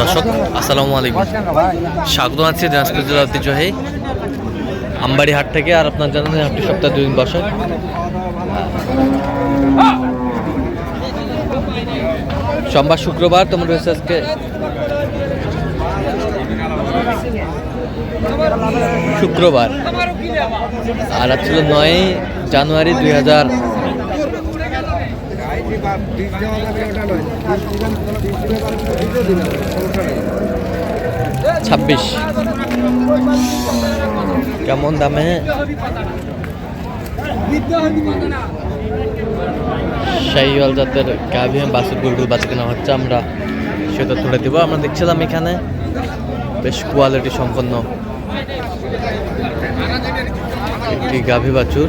দর্শক, আসসালামু আলাইকুম। স্বাগত আছি দিনাজপুর জেলা ঐতিহ্যবাহী আমবাড়ি হাট থেকে আর আপনার জানেন হাটটি সপ্তাহে দুদিন বসে। সোমবার শুক্রবার তোমার রয়েছে আজকে। শুক্রবার। আর ছিল নয় জানুয়ারি দুই হাজার ছাব্বিশ। কেমন দামে? শাহিওয়াল জাতের গাভী বাসুর গুলগুল বাচ্চা কেনা হচ্ছে আমরা। সেটা তুলে দিব, আমরা দেখছিলাম এখানে। বেশ কোয়ালিটি সম্পন্ন। একটি গাভী, বাছুর।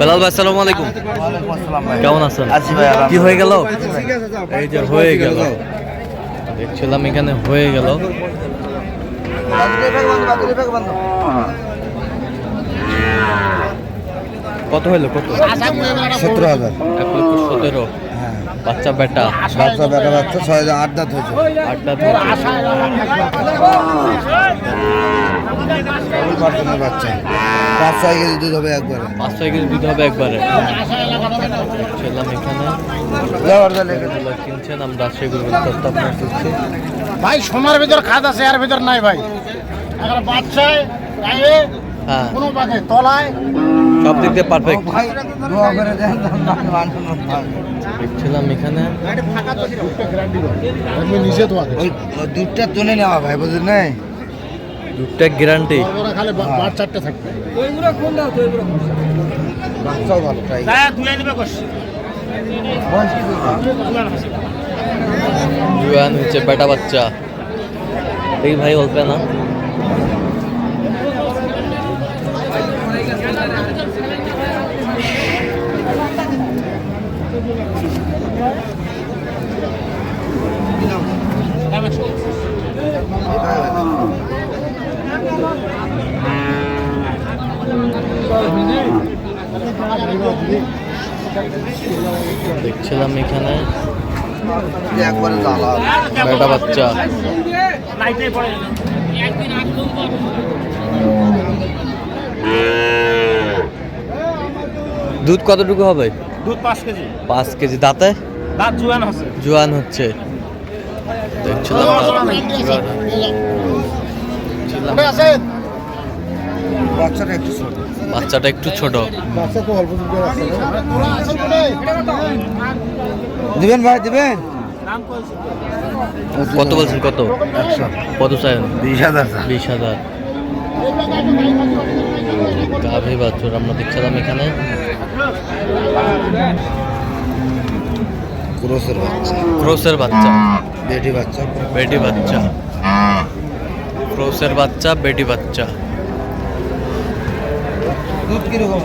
বেলাল ভাই, আসসালামু আলাইকুম। কেমন আছেন? কি হয়ে গেল? এই যে হয়ে গেল। দেখছিলাম এখানে হয়ে গেল। কত হলো কত? সতেরো হাজার। এক লক্ষ সতেরো বাচ্চা বেটা? বাচ্চা বেটা বাচ্চা ছয় হাজার আট দাঁত হয়েছে। আটটা কেবল পার্সেন্টের বাচ্চা। পাঁচ ছয় কেজি দুধ হবে একবারে। পাঁচ ছয় কেজি দিতে হবে একবারে। ছিলাম এখানে। যাওয়ার বেলা লেগে। এগুলো কিনছেন আমরা সেগুলো আপনার দিচ্ছি। ভাই সোনার ভিতর খাদ আছে এর ভিতর নাই ভাই। এখন বাচ্চায় গায়ে হ্যাঁ। কোনো তলায়। সব দিক দিয়ে পারফেক্ট এখানে। দুধটা তুলে নেওয়া ভাই বুঝলেন নাই? দুধটা গ্যারান্টি ওরা খালি বা- বাট চারটে থাকবে। বাচ্চাও ভালো তাই। বয়স কি বলছে? জুয়ান হচ্ছে বেটা বাচ্চা। এই ভাই বলবে না? দেখছিলাম এখানে। একবারে বেটা বাচ্চা। দুধ কতটুকু হবে? দুধ পাঁচ কেজি। পাঁচ কেজি। দাঁতে? দাঁত জুয়ান জোয়ান হচ্ছে। দেখছিলাম। দেখছিলাম আছে বাচ্চাটা একটু ছোট। বাচ্চা দিবেন ভাই দিবেন। কত বলছেন কত? কত চাই বিশ হাজার বিশ হাজার। গাভী বাছুর আমরা দেখছিলাম এখানে। ক্রোসের বাচ্চা। ক্রোসের বাচ্চা। বেটি বাচ্চা। বেটি বাচ্চা। ক্রোসের বাচ্চা বেটি বাচ্চা। দুধ কীরকম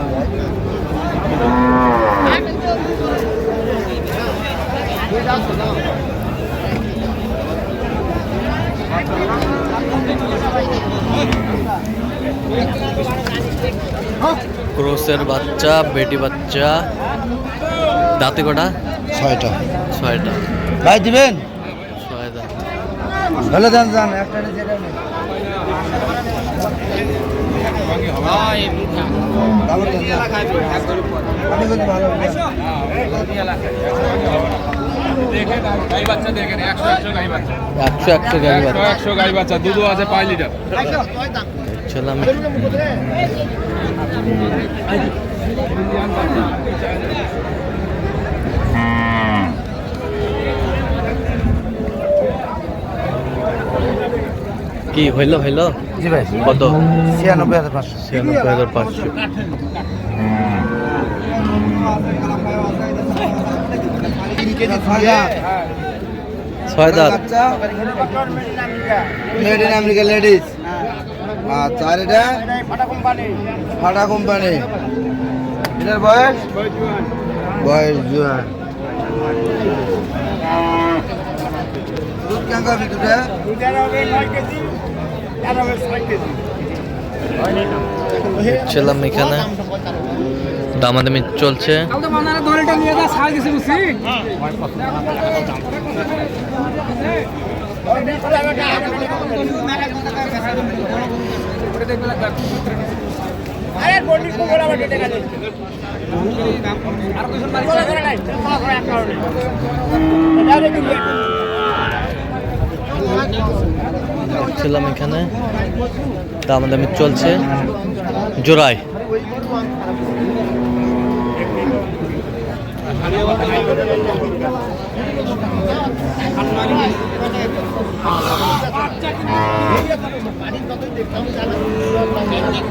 ক্রোসের বাচ্চা বেটি বাচ্চা। দাঁতে কটা? ছয়টা। ছয়টা। ভাই দিবেন? ছয় দাঁত ভালো দেন যান একটা একশো একশো গাড়ি বাচ্চা। একশো গাই বাচ্চা দুধও আছে পাঁচ লিটার দেখছিলাম কি হইল হইল? জি ভাই। কত? ছিয়ানব্বই হাজার পাঁচশো। ছিয়ানব্বই হাজার পাঁচশো। ছয় দাঁত। মেড ইন আমেরিকা লেডিস আচ্ছা আর এটা? ফাটা কোম্পানি। এটার বয়স? জুয়ান। দুধ হবে নয় কেজি ছিলাম এখানে। দামাদামি চলছে। আরে ছিলাম এখানে। দামাদামি চলছে। জোড়ায়।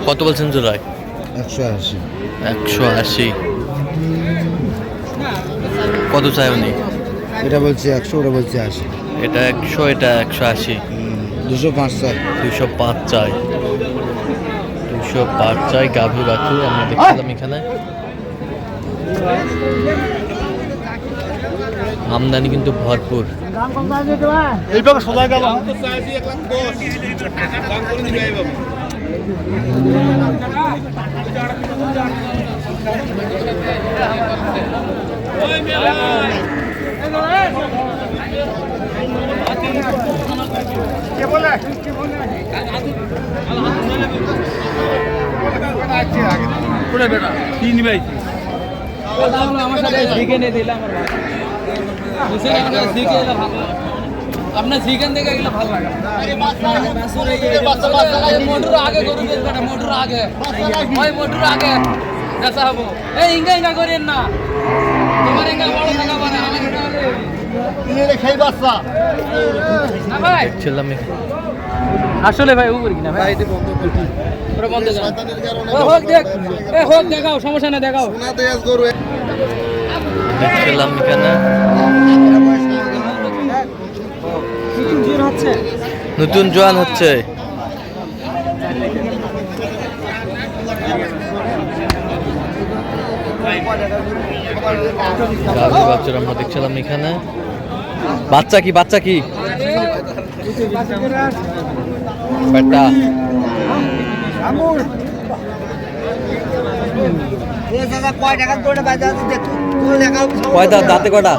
কত বলছেন জোড়ায়? একশো আশি। একশো আশি। কত চাই উনি? এটা বলছি একশো ওটা বলছি আশি। এটা একশো এটা একশো আশি। দুশো পাঁচ চার দুশো পাঁচ চাই। দুশো পাঁচ চাই গাভী বাছুর আমরা দেখছিলাম এখানে। আমদানি কিন্তু ভরপুর। সোজা গেল তিন ভাই। আপনার চিকেন দেখে এগুলো ভালো লাগে। মোটর আগে গরু বেচবে না মোটর আগে। ওই মোটর আগে বেচা হব। এই ইঙ্গা ইঙ্গা করেন না। তোমার ইঙ্গা বড় থাকা পারে আমার এটা বাচ্চা। না ভাই। এখানে। আসলে ভাই উপর কিনা ভাই? ওটা বন্ধ কর। ও হোক দেখ এ হোক দেখাও সমস্যা না দেখাও। এখানে। নতুন জোয়ান হচ্ছে। বাছুর আমরা দেখছিলাম এখানে। বাচ্চা কি বাচ্চা কি? কয় দাঁত? কটা?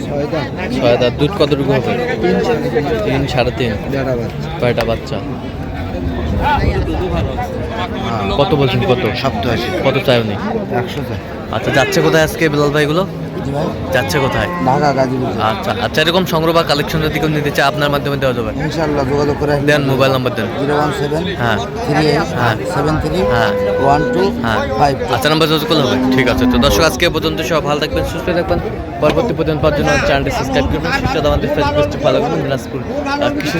ছয় দাম ছয় দাঁত। দুধ কতটুকু হবে? তিন সাড়ে তিন। কয়টা বাচ্চা? কত বলছেন কত? সপ্তাশি কত চাই উনি? একশো চার আচ্ছা যাচ্ছে কোথায় আজকে বিলাল ভাই এগুলো যাচ্ছে কোথায়? ঢাকা গাজীপুর। আচ্ছা আচ্ছা এরকম সংগ্রহ বা কালেকশন যদি কেউ নিতে চায় আপনার মাধ্যমে দেওয়া যাবে? ইনশাল্লাহ যোগাযোগ করে দেন মোবাইল নাম্বার দেন। জিরো ওয়ান সেভেন হ্যাঁ। থ্রি হ্যাঁ। সেভেন থ্রি হ্যাঁ। ওয়ান টু হ্যাঁ। ফাইভ আচ্ছা নাম্বার যোগাযোগ করলে হবে। ঠিক আছে তো দর্শক আজকে পর্যন্ত সব ভালো থাকবেন সুস্থ থাকবেন। পরবর্তী পর্যন্ত পাওয়ার জন্য চ্যানেলটি সাবস্ক্রাইব করবেন সুস্থ আমাদের ফেসবুক ফলো করবেন দিনাজপুর কৃষি